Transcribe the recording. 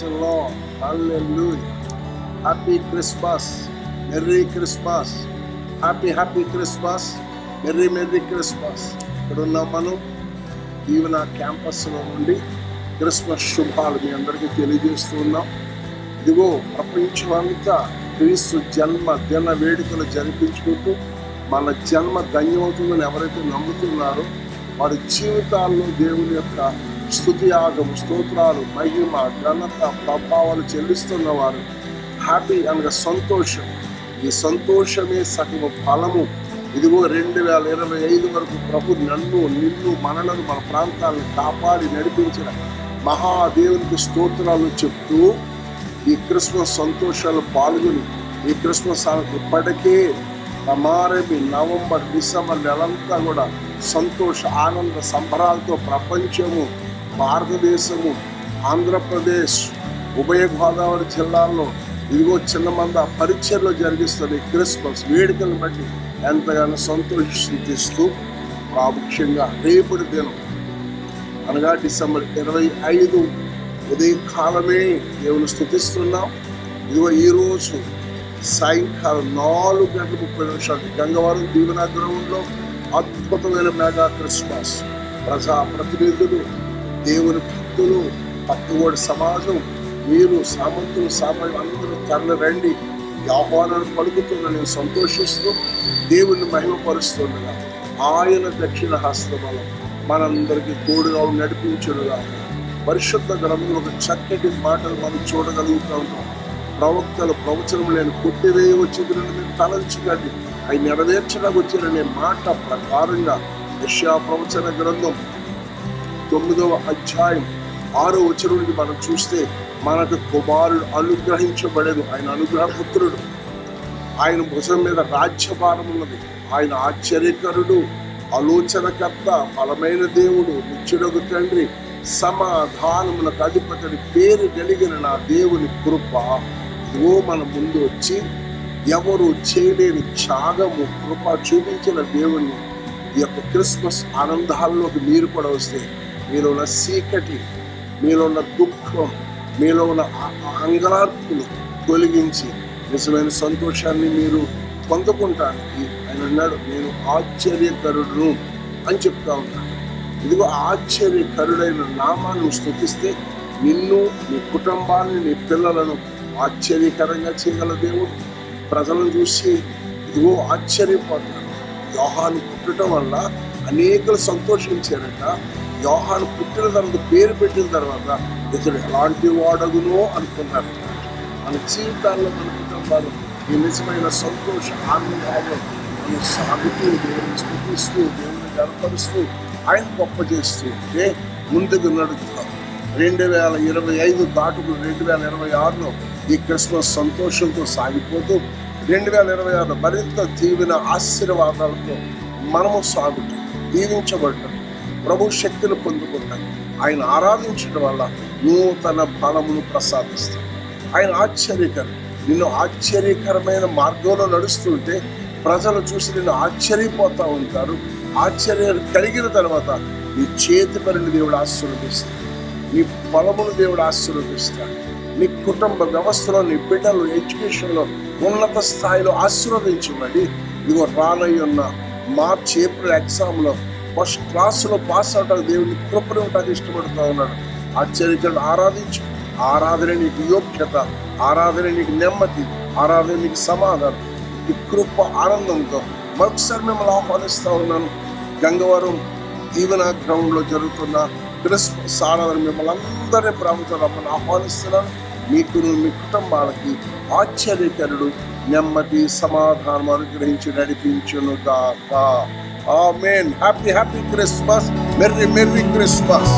Hallelujah happy Christmas merry Christmas happy happy Christmas merry merry Christmas ఇక్కడ ఉన్నాం మనం. ఈవెన క్యాంపస్లో నుండి క్రిస్మస్ శుభాలు మీ అందరికీ తెలియజేస్తూ ఉన్నాం. ఇదిగో ప్రపంచమంతా క్రీస్తు జన్మ దిన వేడుకలు జరిపించుకుంటూ మన జన్మ ధన్యమవుతుందని ఎవరైతే నమ్ముతున్నారో వారి జీవితాల్లో దేవుని యొక్క స్థుతియాగము స్తోత్రాలు మహిమ ఘనత ప్రభావాలు చెల్లిస్తున్న వారు హ్యాపీ అనగా సంతోషం. ఈ సంతోషమే సగము ఫలము. ఇదిగో రెండు వేల ఇరవై ఐదు వరకు ప్రభు నన్ను నిన్ను మనలను మన ప్రాంతాలను కాపాడి నడిపించిన మహాదేవునికి స్తోత్రాలు చెప్తూ ఈ క్రిస్మస్ సంతోషాలు పాల్గొని ఈ క్రిస్మస్ ఇప్పటికే మారేమి నవంబర్ డిసెంబర్ నెలంతా కూడా సంతోష ఆనంద సంబరాలతో ప్రపంచము భారతదేశము ఆంధ్రప్రదేశ్ ఉభయ గోదావరి జిల్లాల్లో ఇదిగో చిన్న మంద పరిచయలో జరిగిస్తున్న క్రిస్మస్ వేడుకలను బట్టి ఎంతగానో సంతోషిస్తూ ప్రాముఖ్యంగా రేపటి దినం అనగా డిసెంబర్ ఇరవై ఐదు ఉదయకాలమే దేవుని స్థుతిస్తున్నాం. ఇదిగో ఈరోజు సాయంకాలం నాలుగు గంటల ముప్పై నిమిషాలు గంగవారం దీవెన గ్రౌండ్లో అద్భుతమైన మెగా క్రిస్మస్ ప్రజా ప్రతినిధులు దేవుని భక్తులు పక్కవాడి సమాజం మీరు సామంతులు సామాన్యులు అందరూ తరలి రండి. వ్యాపారాలు ఆహ్వానాన్ని పలుకుతున్న నేను సంతోషిస్తూ దేవుణ్ణి మహిమపరుస్తుండగా ఆయన దక్షిణ హస్తబలం మనందరికీ తోడుగా నడిపించుడుగా పరిశుద్ధ గ్రంథంలో ఒక చక్కటి మాటలు మనం చూడగలుగుతూ ఉంటాం ప్రవక్తలు ప్రవచనం లేని కొట్టివేయ వచ్చిందని మీరు తలంచుకండి. అవి నెరవేర్చడానికి వచ్చిన మాట ప్రకారంగా యష్యా ప్రవచన గ్రంథం తొమ్మిదవ అధ్యాయం ఆరో వచనం మనం చూస్తే మనకు కుమారుడు అనుగ్రహించబడేది. ఆయన అనుగ్రహపుత్రుడు. ఆయన భుజం మీద రాజ్యభారం ఉన్నది. ఆయన ఆశ్చర్యకరుడు ఆలోచనకర్త బలమైన దేవుడు నిత్యుడకు తండ్రి సమాధానములకు అధిపతిని పేరు కలిగిన నా దేవుని కృప. ఇదిగో మన ముందు వచ్చి ఎవరు చేయలేని త్యాగము కృప చూపించిన దేవుణ్ణి. ఈ యొక్క క్రిస్మస్ ఆనందాల్లోకి మీరు కూడా వస్తే మీలో ఉన్న చీకటి మీలో ఉన్న దుఃఖం మీలో ఉన్న ఆ- అంగలార్పులు తొలగించి నిజమైన సంతోషాన్ని మీరు పొందుకుంటానికి ఆయన అన్నాడు నేను ఆశ్చర్యకరుడును అని చెప్తా ఉన్నాను ఇదిగో ఆశ్చర్యకరుడైన నామాన్ని స్థుతిస్తే నిన్ను నీ కుటుంబాన్ని నీ పిల్లలను ఆశ్చర్యకరంగా చేయగల దేవుడు. ప్రజలను చూసి ఇదిగో ఆశ్చర్యపోతారు. యోహాను పుట్టడం వల్ల అనేకలు సంతోషించారట. యోహాను పుట్టిన తర్వాత పేరు పెట్టిన తర్వాత ఇతడు ఎలాంటి వాడగునో అనుకున్నారు మన జీవితాల్లో మన కుటుంబాలు ఈ నిజమైన సంతోష ఆనందాలు ఈ సాగుతూ దేవుని స్థుతిస్తూ దేవుని గర్పరుస్తూ ఆయన గొప్ప చేస్తూ ఉంటే ముందుకు నడుపుతాం రెండు వేల ఇరవై ఐదు దాటుకు రెండు వేల ఇరవై ఆరులో ఈ క్రిస్మస్ సంతోషంతో సాగిపోతూ రెండు వేల ఇరవై ఆరు మరింత దీవెన ఆశీర్వాదాలతో మనము సాగుతాం దీవించబడ్డాం. ప్రభు శక్తిని పొందుకుంటాం ఆయన ఆరాధించడం వల్ల నూతన బలమును ప్రసాదిస్తాం ఆయన ఆశ్చర్యకరం. నిన్ను ఆశ్చర్యకరమైన మార్గంలో నడుస్తుంటే ప్రజలు చూసి నిన్ను ఆశ్చర్యపోతూ ఉంటారు. ఆశ్చర్యం కలిగిన తర్వాత నీ చేతి పనిని దేవుడు ఆశీర్వదిస్తాడు. నీ పొలమును దేవుడు ఆశీర్వదిస్తాడు. నీ కుటుంబ వ్యవస్థలో నీ బిడ్డలు ఎడ్యుకేషన్లో ఉన్నత స్థాయిలో ఆశీర్వదించబడి ఇదిగో రానయ్యున్న మార్చ్ ఏప్రిల్ ఎగ్జామ్లో ఫస్ట్ క్లాసులో పాస్ అవడానికి దేవుడిని కృపను ఉండడానికి ఇష్టపడుతూ ఉన్నాడు. ఆశ్చర్యకరణ ఆరాధించు. ఆరాధన నీకు యోగ్యత ఆరాధన నీకు నెమ్మది ఆరాధన నీకు సమాధానం ఈ కృప ఆనందంతో మరొకసారి మిమ్మల్ని ఆహ్వానిస్తూ ఉన్నాను. గంగవరం దీవెన గ్రౌండ్లో జరుగుతున్న క్రిస్మస్ ఆరాధన మిమ్మల్ని అందరినీ ప్రభుత్వం రమ్మని ఆహ్వానిస్తున్నాను. మీకు మీ కుటుంబాలకి ఆశ్చర్యకరుడు నెమ్మది సమాధానం అనుగ్రహించి నడిపించును గాక. Amen happy happy Christmas merry merry Christmas